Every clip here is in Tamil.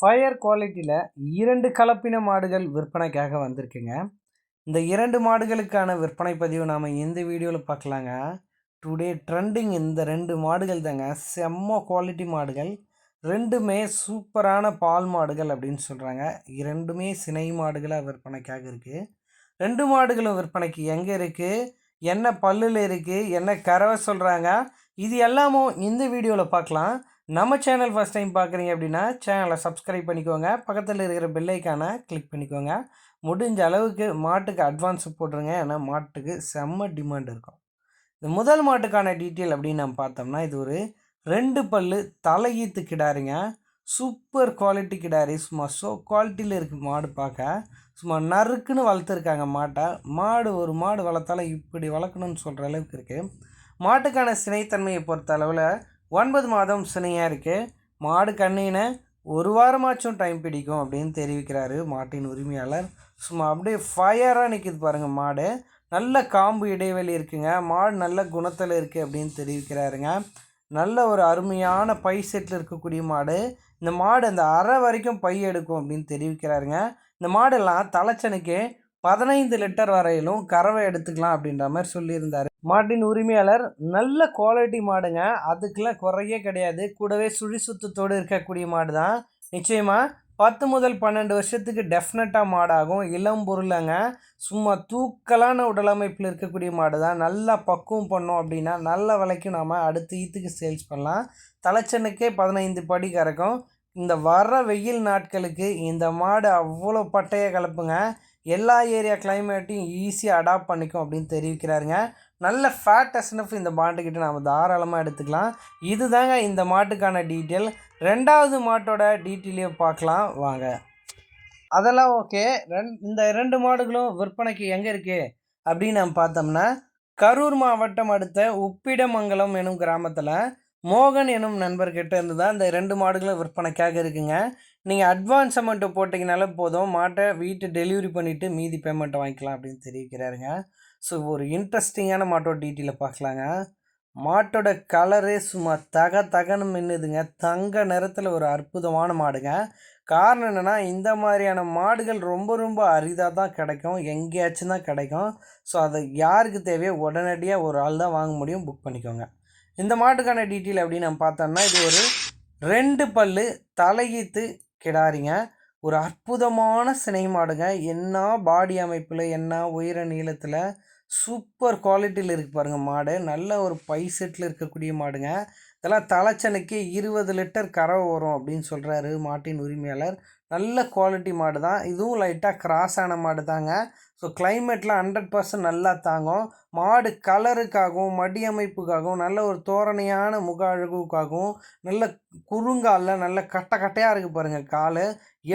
ஃபயர் குவாலிட்டியில் இரண்டு கலப்பின மாடுகள் விற்பனைக்காக வந்திருக்குங்க. இந்த இரண்டு மாடுகளுக்கான விற்பனை பதிவு நாம் இந்த வீடியோவில் பார்க்கலாங்க டுடே ட்ரெண்டிங் இந்த ரெண்டு மாடுகள் தாங்க. செம்ம குவாலிட்டி மாடுகள். ரெண்டுமே சூப்பரான பால் மாடுகள் அப்படின்னு சொல்கிறாங்க இரண்டுமே சினை மாடுகளாக விற்பனைக்காக இருக்குது ரெண்டு மாடுகளும் விற்பனைக்கு எங்கே இருக்குது என்ன பல்லில் இருக்குது என்ன கறவை சொல்கிறாங்க இது எல்லாமும் இந்த வீடியோவில் பார்க்கலாம் நம்ம சேனல் ஃபஸ்ட் டைம் பார்க்குறீங்க அப்படின்னா சேனலை சப்ஸ்கிரைப் பண்ணிக்கோங்க. பக்கத்தில் இருக்கிற பெல்லைக்கான கிளிக் பண்ணிக்கோங்க. முடிஞ்ச அளவுக்கு மாட்டுக்கு அட்வான்ஸ் போட்டுருங்க. ஏன்னா மாட்டுக்கு செம்ம டிமாண்ட் இருக்கும். இந்த முதல் மாட்டுக்கான டீட்டெயில் அப்படின்னு நம்ம பார்த்தோம்னா இது ஒரு ரெண்டு பல்லு தலையீத்து கிடாரிங்க. சூப்பர் குவாலிட்டி கிடாரி. சும்மா ஸோ குவாலிட்டியில் இருக்குது மாடு பார்க்க. சும்மா நறுக்குன்னு வளர்த்துருக்காங்க மாட்டை. மாடு ஒரு மாடு வளர்த்தாலும் இப்படி வளர்க்கணும்னு சொல்கிற அளவுக்கு இருக்குது மாட்டுக்கான சினைத்தன்மையை பொறுத்த அளவில் ஒன்பது மாதம் சினையாக இருக்குது மாடு கண்ணினை ஒரு வாரமாச்சும் டைம் பிடிக்கும் அப்படின்னு தெரிவிக்கிறாரு மாட்டின் உரிமையாளர். சும்மா அப்படியே ஃபயராக நிற்கிது பாருங்கள் மாடு. நல்ல காம்பு இடைவெளி இருக்குங்க. மாடு நல்ல குணத்தில் இருக்குது அப்படின்னு தெரிவிக்கிறாருங்க. நல்ல ஒரு அருமையான பை செட்டில் இருக்கக்கூடிய மாடு. இந்த மாடு அந்த அரை வரைக்கும் பை எடுக்கும் அப்படின்னு தெரிவிக்கிறாருங்க. இந்த மாடெல்லாம் தலைச்சனுக்கு பதினைந்து லிட்டர் வரையிலும் கறவை எடுத்துக்கலாம் அப்படின்ற மாதிரி சொல்லியிருந்தார். மாட்டின் உரிமையாளர் நல்ல குவாலிட்டி மாடுங்க. அதுக்கெல்லாம் குறையே கிடையாது. கூடவே சுழி சுத்தத்தோடு இருக்கக்கூடிய மாடு தான் நிச்சயமாக பத்து முதல் பன்னெண்டு வருஷத்துக்கு டெஃபினட்டாக மாடாகும். இளம் பொருளைங்க. சும்மா தூக்கலான உடலமைப்பில் இருக்கக்கூடிய மாடு தான் நல்லா பக்குவம் பண்ணோம் அப்படின்னா நல்ல விலைக்கும் நாம் அடுத்த ஈத்துக்கு சேல்ஸ் பண்ணலாம். தலைச்சனுக்கே பதினைந்து படி கறக்கும். இந்த வர வெயில் நாட்களுக்கு இந்த மாடு அவ்வளோ பட்டையை கலப்புங்க. எல்லா ஏரியா கிளைமேட்டையும் ஈஸியாக அடாப்ட் பண்ணிக்கும் அப்படின்னு தெரிவிக்கிறாருங்க. நல்ல ஃபேட் எஸ்என்எஃப் இந்த மாட்டுக்கிட்ட நம்ம தாராளமாக எடுத்துக்கலாம். இது தாங்க இந்த மாட்டுக்கான டீட்டெயில் ரெண்டாவது மாட்டோட டீட்டெயிலையும் பார்க்கலாம். வாங்க. அதெல்லாம் ஓகே ரெண் இந்த ரெண்டு மாடுகளும் விற்பனைக்கு எங்கே இருக்குது அப்படின்னு நம்ம பார்த்தோம்னா கரூர் மாவட்டம் அடுத்த உப்பிடமங்கலம் எனும் கிராமத்தில் மோகன் எனும் நண்பர்கிட்ட இருந்து தான் இந்த ரெண்டு மாடுகளும் விற்பனைக்காக இருக்குங்க. நீங்கள் அட்வான்ஸ் அமௌண்ட்டு போட்டிங்கனாலே போதும். மாட்டை வீட்டு டெலிவரி பண்ணிவிட்டு மீதி பேமெண்ட்டை வாங்கிக்கலாம் அப்படின்னு தெரிவிக்கிறாருங்க. ஸோ ஒரு இன்ட்ரெஸ்டிங்கான மாட்டோட டீட்டெயிலை பார்க்கலாங்க. மாட்டோட கலரே சும்மா தக தகன்னு மின்னுதுங்க. தங்க நிறத்தில் ஒரு அற்புதமான மாடுங்க. காரணம் என்னென்னா இந்த மாதிரியான மாடுகள் ரொம்ப ரொம்ப அரிதாக தான் கிடைக்கும். எங்கேயாச்சும் தான் கிடைக்கும். ஸோ அதை யாருக்கு தேவையோ உடனடியாக ஒரு ஆள் தான் வாங்க முடியும். புக் பண்ணிக்கோங்க. இந்த மாட்டுக்கான டீட்டெயில் அப்படின்னு நம்ம பார்த்தோம்னா இது ஒரு ரெண்டு பல்லு தலையீத்து கிடாரிங்க ஒரு அற்புதமான சினை மாடுங்க. என்ன பாடி அமைப்பில் என்ன உயர நீளத்தில் சூப்பர் குவாலிட்டியில் இருக்குது பாருங்கள் மாடு. நல்ல ஒரு பை செட்டில் இருக்கக்கூடிய மாடுங்க. இதெல்லாம் தலைச்சனுக்கு இருபது லிட்டர் கறவை வரும் அப்படின்னு சொல்கிறாரு மாட்டின் உரிமையாளர் நல்ல குவாலிட்டி மாடு தான் இதுவும் லைட்டாக கிராஸ் ஆன மாடு தாங்க ஸோ கிளைமேட்டில் ஹண்ட்ரட் பர்சன்ட் நல்லா தாங்கும். மாடு கலருக்காகவும் மடி அமைப்புக்காகவும் நல்ல ஒரு தோரணையான முக அழகுக்காகவும் நல்ல குறுங்காலில் நல்ல கட்டை கட்டையாக இருக்குது பாருங்கள் கால்.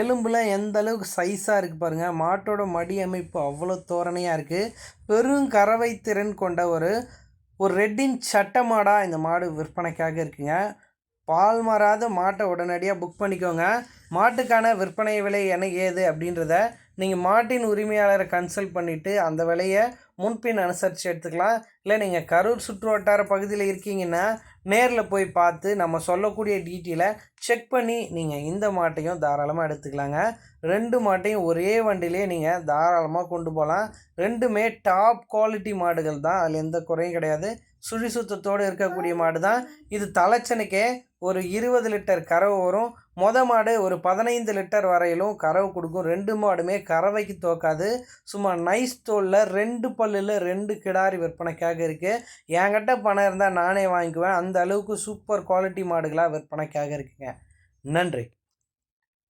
எலும்பில் எந்த அளவுக்கு சைஸாக இருக்குது பாருங்கள் மாட்டோட மடி அமைப்பு அவ்வளோ தோரணையாக இருக்குது பெரும் கறவை திறன் கொண்ட ஒரு ஒரு ரெட்டின் சட்டை மாடாக இந்த மாடு விற்பனைக்காக இருக்குங்க. பால் மாறாத மாட்டை உடனடியாக புக் பண்ணிக்கோங்க. மாட்டுக்கான விற்பனை விலை என்ன ஏது அப்படின்றத நீங்கள் மாட்டின் உரிமையாளரை கன்சல்ட் பண்ணிவிட்டு அந்த விலையை முன்பின் அனுசரித்து எடுத்துக்கலாம். இல்லை நீங்கள் கரூர் சுற்று வட்டார பகுதியில் இருக்கீங்கன்னா நேரில் போய் பார்த்து நம்ம சொல்லக்கூடிய டீட்டெயிலை செக் பண்ணி நீங்கள் இந்த மாட்டையும் தாராளமாக எடுத்துக்கலாங்க. ரெண்டு மாட்டையும் ஒரே வண்டிலேயே நீங்கள் தாராளமாக கொண்டு போகலாம். ரெண்டுமே டாப் குவாலிட்டி மாடுகள் தான். அதில் எந்த குறையும் கிடையாது. சுழி சுத்தத்தோடு இருக்கக்கூடிய மாடு தான். இது தலைச்சனுக்கே ஒரு இருபது லிட்டர் கறவை வரும். மொத மாடு ஒரு பதினைந்து லிட்டர் வரையிலும் கறவை கொடுக்கும். ரெண்டு மாடுமே கறவைக்கு தோக்காது. சும்மா நைஸ் தோலில் ரெண்டு பல்லில் ரெண்டு கிடாரி விற்பனைக்காக இருக்குது என்கிட்ட பணம் இருந்தால் நானே வாங்கிக்குவேன். அந்த அளவுக்கு சூப்பர் குவாலிட்டி மாடுகளாக விற்பனைக்காக இருக்குங்க. நன்றி.